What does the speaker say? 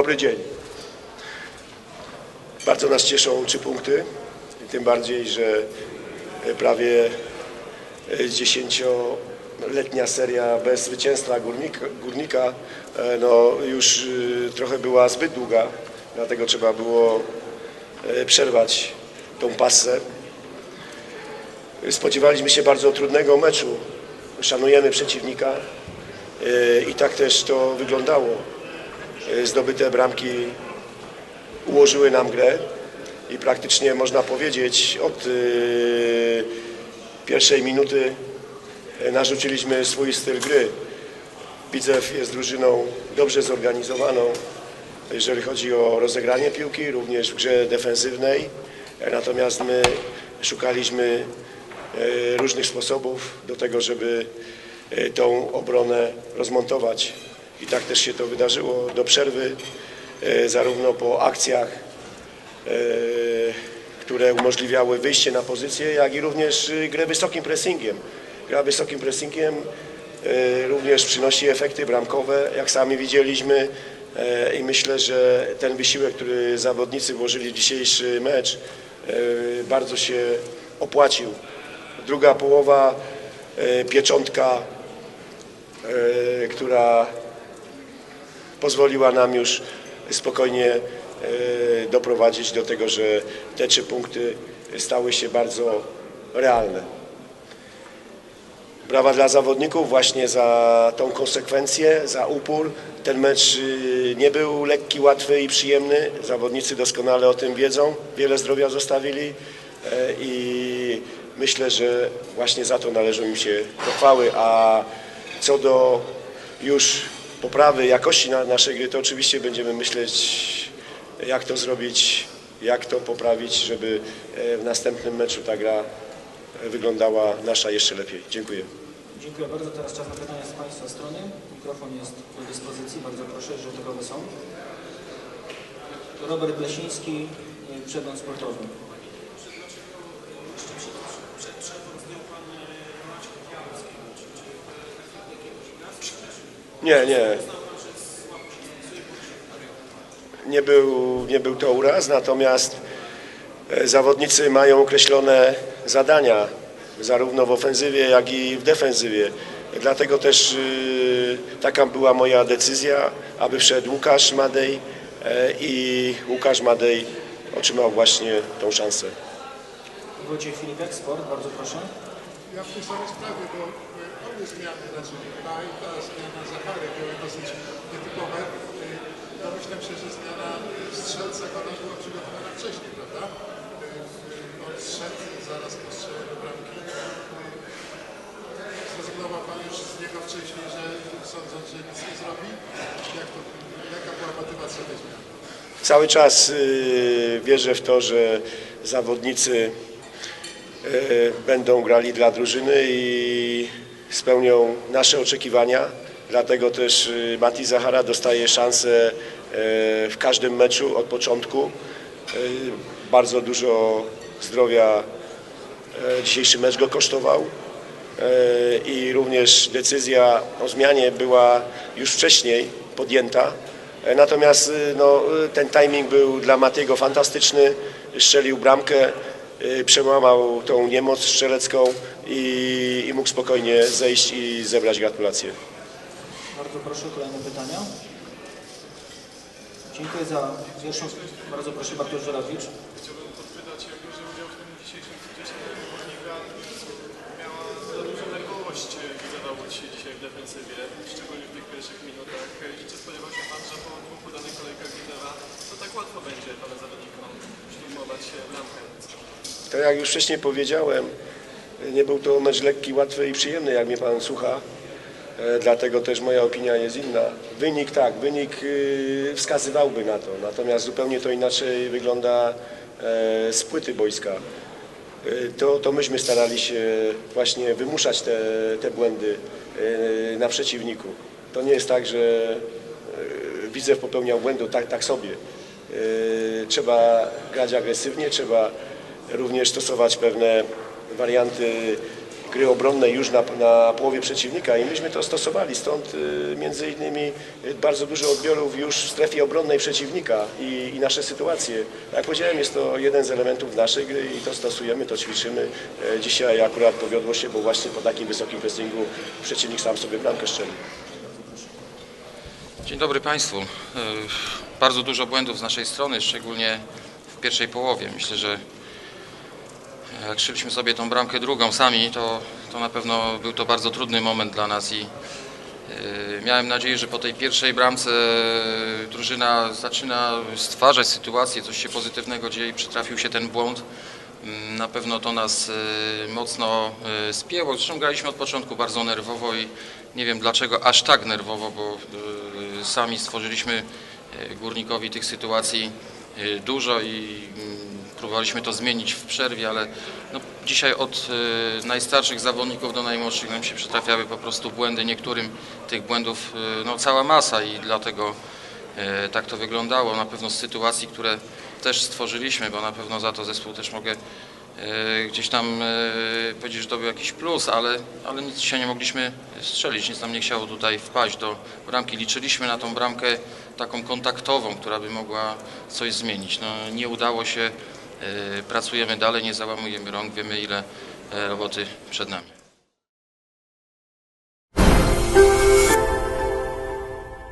Dobry dzień. Bardzo nas cieszą trzy punkty, tym bardziej, że e, prawie e, dziesięcioletnia seria bez zwycięstwa górnika, górnika e, no, już trochę była zbyt długa, dlatego trzeba było przerwać tą passę. Spodziewaliśmy się bardzo trudnego meczu. Szanujemy przeciwnika i tak też to wyglądało. E, Zdobyte bramki ułożyły nam grę i praktycznie można powiedzieć od e, pierwszej minuty e, narzuciliśmy swój styl gry. Widzew jest drużyną dobrze zorganizowaną, jeżeli chodzi o rozegranie piłki, również w grze defensywnej. Natomiast my szukaliśmy różnych sposobów do tego, żeby tą obronę rozmontować. I tak też się to wydarzyło do przerwy, e, zarówno po akcjach, e, które umożliwiały wyjście na pozycję, jak i również e, grę wysokim pressingiem. Gra wysokim pressingiem również przynosi efekty bramkowe, jak sami widzieliśmy i myślę, że ten wysiłek, który zawodnicy włożyli w dzisiejszy mecz, bardzo się opłacił. Druga połowa, pieczątka, która pozwoliła nam już spokojnie e, doprowadzić do tego, że te trzy punkty stały się bardzo realne. Brawa dla zawodników właśnie za tą konsekwencję, za upór. Ten mecz y, nie był lekki, łatwy i przyjemny. Zawodnicy doskonale o tym wiedzą. Wiele zdrowia zostawili e, i myślę, że właśnie za to należą im się pochwały. A co do już poprawy jakości na naszej gry, to oczywiście będziemy myśleć, jak to zrobić, jak to poprawić, żeby e, w następnym meczu ta gra wyglądała nasza jeszcze lepiej. Dziękuję. Dziękuję bardzo. Teraz czas na pytania z Państwa strony. Mikrofon jest do dyspozycji. Bardzo proszę, jeżeli takowe są. Robert Blesiński, y, przegląd sportowy. Nie, nie. Nie był, nie był to uraz, natomiast e, zawodnicy mają określone zadania, zarówno w ofensywie, jak i w defensywie. Dlatego też y, taka była moja decyzja, aby wszedł Łukasz Madej e, i Łukasz Madej otrzymał właśnie tą szansę. Wojciech Filipek, sport. Bardzo proszę. Ja w tej samej sprawie, bo y, obie zmiany, znaczy ta i ta zmiana Zachary były dosyć nietypowe. Domyślam się, że zmiana strzelca ona była przygotowana wcześniej, prawda? Y, On zszedł zaraz po strzeleniu bramki. Y, Zrezygnował Pan już z niego wcześniej, że sądząc, że nic nie zrobi. Jak to, jaka była motywacja tej zmiany? Cały czas y, wierzę w to, że zawodnicy y, będą grali dla drużyny i spełnią nasze oczekiwania. Dlatego też y, Mati Zachara dostaje szansę y, w każdym meczu od początku. Y, Bardzo dużo zdrowia dzisiejszy mecz go kosztował i również decyzja o zmianie była już wcześniej podjęta. Natomiast no, ten timing był dla Matiego fantastyczny. Strzelił bramkę, przełamał tą niemoc strzelecką i, i mógł spokojnie zejść i zebrać gratulacje. Bardzo proszę, kolejne pytania. Dziękuję za pierwszą. Bardzo proszę, Bartosz Żurawicz. Chciałbym podpytać, jak bierze udział w tym dzisiejszym spotkaniu Górnika miała za dużą nerwowość Widzewa dzisiaj, dzisiaj w defensywie, szczególnie w tych pierwszych minutach. I czy spodziewał się Pan, że po dwóch udanych kolejkach Widzewa to tak łatwo będzie Pana zawodnikom szturmować bramkę? To jak już wcześniej powiedziałem, nie był to mecz lekki, łatwy i przyjemny, jak mnie Pan słucha. E, Dlatego też moja opinia jest inna. Wynik tak, wynik y, wskazywałby na to, natomiast zupełnie to inaczej wygląda e, z płyty boiska. E, To, to myśmy starali się właśnie wymuszać te, te błędy na przeciwniku. To nie jest tak, że Widzew popełniał błędu tak, tak sobie. Trzeba grać agresywnie, trzeba również stosować pewne warianty gry obronnej już na, na połowie przeciwnika i myśmy to stosowali, stąd y, między innymi y, bardzo dużo odbiorów już w strefie obronnej przeciwnika i, i nasze sytuacje. Jak powiedziałem, jest to jeden z elementów naszej gry i to stosujemy, to ćwiczymy. E, Dzisiaj akurat powiodło się, bo właśnie po takim wysokim pressingu przeciwnik sam sobie bramkę strzelił. Dzień dobry Państwu. E, Bardzo dużo błędów z naszej strony, szczególnie w pierwszej połowie. Myślę, że jak szliśmy sobie tą bramkę drugą sami, to, to na pewno był to bardzo trudny moment dla nas i e, miałem nadzieję, że po tej pierwszej bramce e, drużyna zaczyna stwarzać sytuację, coś się pozytywnego dzieje i przytrafił się ten błąd. Mm, Na pewno to nas e, mocno e, spięło. Zresztą graliśmy od początku bardzo nerwowo i nie wiem dlaczego aż tak nerwowo, bo sami stworzyliśmy górnikowi tych sytuacji dużo i mm, próbowaliśmy to zmienić w przerwie, ale no, dzisiaj od e, najstarszych zawodników do najmłodszych nam się przytrafiały po prostu błędy. Niektórym tych błędów e, no, cała masa i dlatego E, tak to wyglądało. Na pewno z sytuacji, które też stworzyliśmy, bo na pewno za to zespół też mogę e, gdzieś tam e, powiedzieć, że to był jakiś plus, ale, ale nic dzisiaj nie mogliśmy strzelić, nic nam nie chciało tutaj wpaść do bramki. Liczyliśmy na tą bramkę taką kontaktową, która by mogła coś zmienić. No, nie udało się, pracujemy dalej, nie załamujemy rąk, wiemy ile e, roboty przed nami.